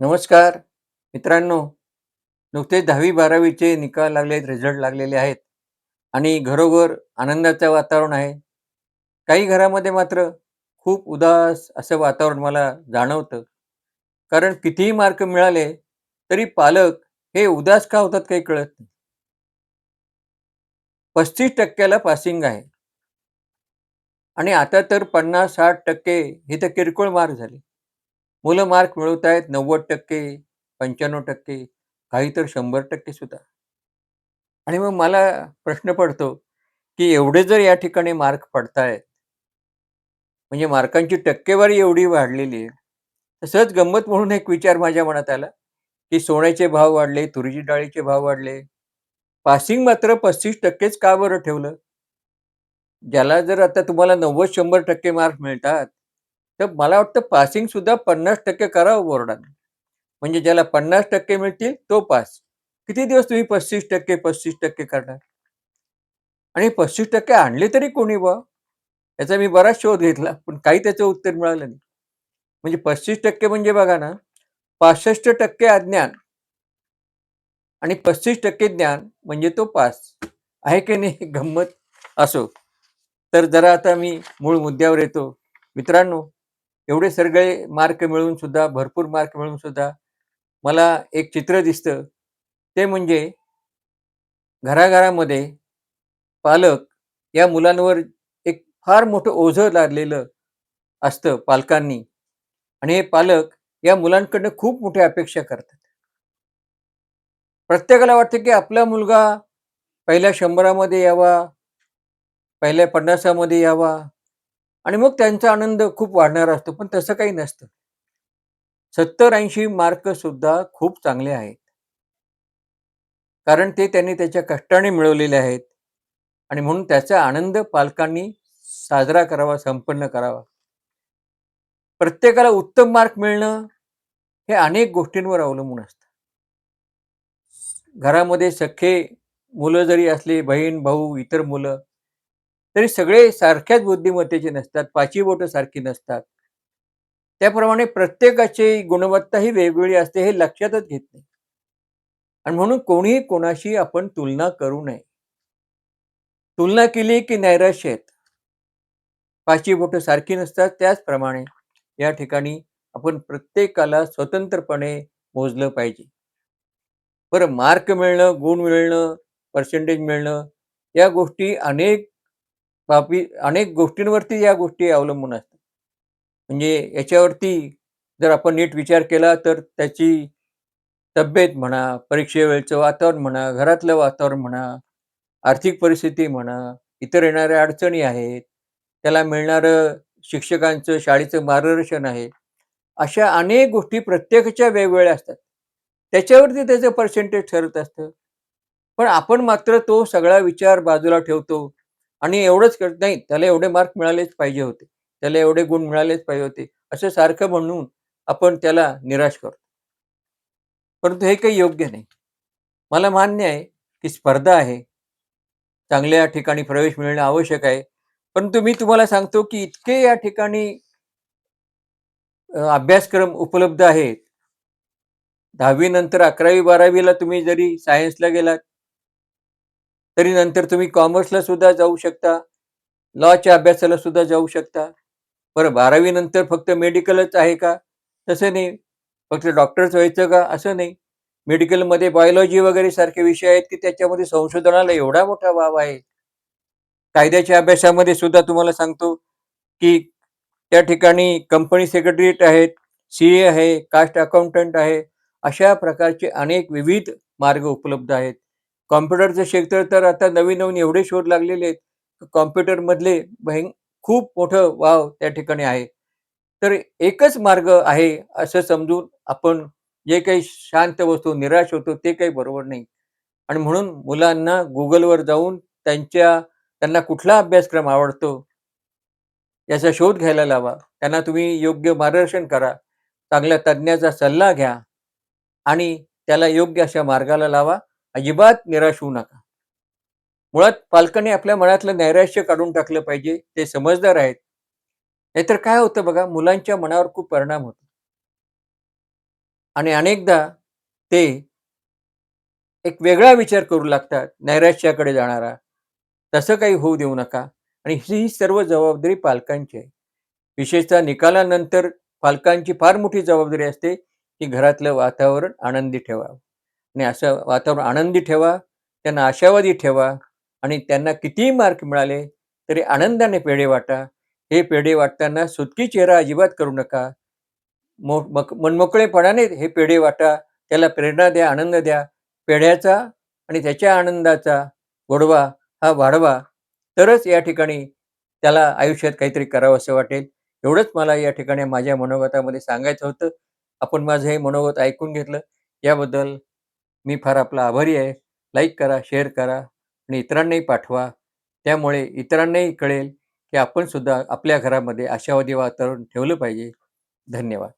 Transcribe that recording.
नमस्कार. मित्रांनो नुकतेच दहावी बारावीचे निकाल लागले रिझल्ट लागलेले आहेत आणि घरोघर आनंदाचं वातावरण आहे. काही घरामध्ये मात्र खूप उदास असं वातावरण मला जाणवतं. कारण कितीही मार्क मिळाले तरी पालक हे उदास का होतात काही कळत नाही. पस्तीस टक्क्याला पासिंग आहे. आणि आता तर पन्नास साठ टक्के हे तर किरकोळ मार्क झाले. मुलं मार्क मिळवत आहेत नव्वद टक्के पंच्याण्णव टक्के काही तर शंभर टक्के सुद्धा. आणि मग मला प्रश्न पडतो की एवढे जर या ठिकाणी मार्क पडतायत म्हणजे मार्कांची टक्केवारी एवढी वाढलेली आहे तसंच गंमत म्हणून एक विचार माझ्या मनात आला की सोन्याचे भाव वाढले तुरीची डाळीचे भाव वाढले पासिंग मात्र पस्तीस टक्केच का बरं ठेवलं? ज्याला जर आता तुम्हाला नव्वद शंभर टक्के मार्क मिळतात तर मला वाटतं पासिंग सुद्धा पन्नास टक्के करावं बोर्डाने. म्हणजे ज्याला पन्नास टक्के मिळतील तो पास किती दिवस तुम्ही पस्तीस टक्के पस्तीस टक्के करणार? आणि पस्तीस टक्के आणले तरी कोणी बा याचा मी बराच शोध घेतला पण काही त्याचं उत्तर मिळालं नाही. म्हणजे पस्तीस टक्के म्हणजे बघा ना पासष्ट टक्के अज्ञान. आणि पस्तीस टक्के ज्ञान म्हणजे तो पास आहे की नाही गंमत असो. तर जरा आता मी मूळ मुद्द्यावर येतो. मित्रांनो एवढे सगळे मार्क मिळून सुद्धा भरपूर मार्क मिळून सुद्धा मला एक चित्र दिसतं. ते म्हणजे घराघरामध्ये पालक या मुलांवर एक फार मोठं ओझं लादलेलं असतं पालकांनी. आणि हे पालक या मुलांकडनं खूप मोठ्या अपेक्षा करतात. प्रत्येकाला वाटतं की आपला मुलगा पहिल्या शंभरामध्ये यावा पहिल्या पन्नासामध्ये यावा आणि मग त्यांचा आनंद खूप वाढणार असतो पण तसं काही नसतं. सत्तर ऐंशी मार्क सुद्धा खूप चांगले आहेत. कारण ते त्यांनी त्याच्या कष्टाने मिळवलेले आहेत. आणि म्हणून त्याचा आनंद पालकांनी साजरा करावा संपन्न करावा. प्रत्येकाला उत्तम मार्क मिळणं हे अनेक गोष्टींवर अवलंबून असतं. घरामध्ये सख्खे मुलं जरी असले बहीण भाऊ इतर मुलं तरी सगळे सारख्याच बुद्धिमत्तेचे नसतात पाची बोटं सारखी नसतात. त्याप्रमाणे प्रत्येकाची गुणवत्ता ही वेगवेगळी असते हे लक्षातच घेत नाही. आणि म्हणून कोणीही कोणाशी आपण तुलना करू नये. तुलना केली की नैराश्य आहेत. पाची बोटं सारखी नसतात त्याचप्रमाणे या ठिकाणी आपण प्रत्येकाला स्वतंत्रपणे मोजलं पाहिजे. बरं मार्क मिळणं गुण मिळणं पर्सेंटेज मिळणं या गोष्टी अनेक बाबी अनेक गोष्टींवरती या गोष्टी अवलंबून असतात. म्हणजे याच्यावरती जर आपण नीट विचार केला तर त्याची तब्येत म्हणा परीक्षेवेळचं वातावरण म्हणा घरातलं वातावरण म्हणा आर्थिक परिस्थिती म्हणा इतर येणाऱ्या अडचणी आहेत त्याला मिळणारं शिक्षकांचं शाळेचं मार्गदर्शन आहे अशा अनेक गोष्टी प्रत्येकाच्या वेगवेगळ्या असतात. त्याच्यावरती त्याचं पर्सेंटेज ठरत असतं. पण आपण मात्र तो सगळा विचार बाजूला ठेवतो. आणि एवढंच करत नाही त्याला एवढे मार्क मिळालेच पाहिजे होते. त्याला एवढे गुण मिळालेच पाहिजे होते. असं सारखं म्हणून आपण त्याला निराश करतो. परंतु हे काही योग्य नाही. मला मान्य आहे की स्पर्धा आहे. चांगल्या ठिकाणी प्रवेश मिळणं आवश्यक आहे. परंतु मी तुम्हाला सांगतो की इतके या ठिकाणी अभ्यासक्रम उपलब्ध आहेत. दहावी नंतर अकरावी बारावीला तुम्ही जरी सायन्सला गेलात तरी नंतर तुम्ही कॉमर्सला सुद्धा जाऊ शकता. लॉच्या अभ्यासाला सुद्धा जाऊ शकता. बरं बारावी नंतर फक्त मेडिकलच आहे का? तसं नाही. फक्त डॉक्टरच व्हायचं का? असं नाही. मेडिकलमध्ये बायोलॉजी वगैरे सारखे विषय आहेत की त्याच्यामध्ये संशोधनाला एवढा मोठा वाव आहे. कायद्याच्या अभ्यासामध्ये सुद्धा तुम्हाला सांगतो की त्या ठिकाणी कंपनी सेक्रेटरीट आहेत सी ए आहे कास्ट अकाउंटंट आहे. अशा प्रकारचे अनेक विविध मार्ग उपलब्ध आहेत. कॉम्प्युटरचं क्षेत्र तर आता नवीन नवीन एवढे शोध लागलेले आहेत. कॉम्प्युटरमधले भयं खूप मोठं वाव त्या ठिकाणी आहे. तर एकच मार्ग आहे असं समजून आपण जे काही शांत वस्तू निराश होतो ते काही बरोबर नाही. आणि म्हणून मुलांना गुगलवर जाऊन त्यांच्या त्यांना कुठला अभ्यासक्रम आवडतो याचा शोध घ्यायला लावा. त्यांना तुम्ही योग्य मार्गदर्शन करा. चांगल्या तज्ज्ञाचा सल्ला घ्या. आणि त्याला योग्य अशा मार्गाला लावा. अजिबात निराश होऊ नका. मुळात पालकांनी आपल्या मनातलं नैराश्य काढून टाकलं पाहिजे ते समजदार आहेत. नाहीतर काय होतं बघा मुलांच्या मनावर खूप परिणाम होतो. आणि अनेकदा ते एक वेगळा विचार करू लागतात, नैराश्याकडे जाणारा. तसं काही होऊ देऊ नका. आणि ही सर्व जबाबदारी पालकांची आहे. विशेषतः निकालानंतर पालकांची फार मोठी जबाबदारी असते, की घरातलं वातावरण आनंदी ठेवावं. आणि असं वातावरण आनंदी ठेवा, त्यांना आशावादी ठेवा आणि त्यांना कितीही मार्क मिळाले, तरी आनंदाने पेढे वाटा. हे पेढे वाटताना सुटकी चेहरा अजिबात करू नका. मो मक मनमोकळेपणाने हे पेढे वाटा. त्याला प्रेरणा द्या, आनंद द्या. पेढ्याचा आणि त्याच्या आनंदाचा गोडवा हा वाढवा. तरच या ठिकाणी त्याला आयुष्यात काहीतरी करावंसं वाटेल. एवढंच मला या ठिकाणी माझ्या मनोगतामध्ये सांगायचं होतं. आपण माझं हे मनोगत ऐकून घेतलं याबद्दल मी फार आपला आभारी आहे. लाईक करा, शेअर करा आणि इतरांनाही पाठवा. त्यामुळे इतरांनाही कळेल, की आपण सुद्धा आपल्या घरामध्ये आशावादी वातावरण ठेवलं पाहिजे. धन्यवाद.